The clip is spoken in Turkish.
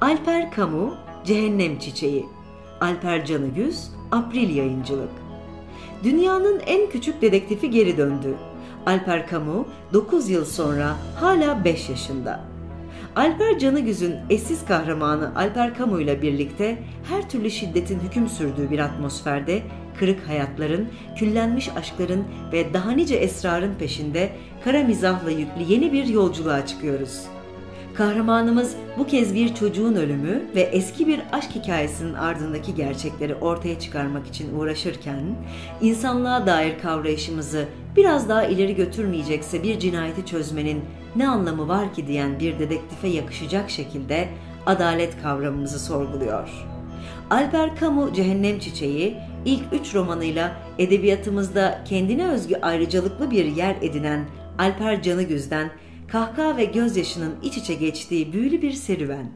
Alper Kamu, Cehennem Çiçeği. Alper Canıgüz, April Yayıncılık. Dünyanın en küçük dedektifi geri döndü. Alper Kamu 9 yıl sonra hala 5 yaşında. Alper Canıgüz'ün eşsiz kahramanı Alper Kamu ile birlikte her türlü şiddetin hüküm sürdüğü bir atmosferde kırık hayatların, küllenmiş aşkların ve daha nice esrarın peşinde kara mizahla yüklü yeni bir yolculuğa çıkıyoruz. Kahramanımız bu kez bir çocuğun ölümü ve eski bir aşk hikayesinin ardındaki gerçekleri ortaya çıkarmak için uğraşırken, insanlığa dair kavrayışımızı biraz daha ileri götürmeyecekse bir cinayeti çözmenin ne anlamı var ki diyen bir dedektife yakışacak şekilde adalet kavramımızı sorguluyor. Alper Camus Cehennem Çiçeği ilk üç romanıyla edebiyatımızda kendine özgü ayrıcalıklı bir yer edinen Alper Canıgüz'den kahkaha ve gözyaşının iç içe geçtiği büyülü bir serüven.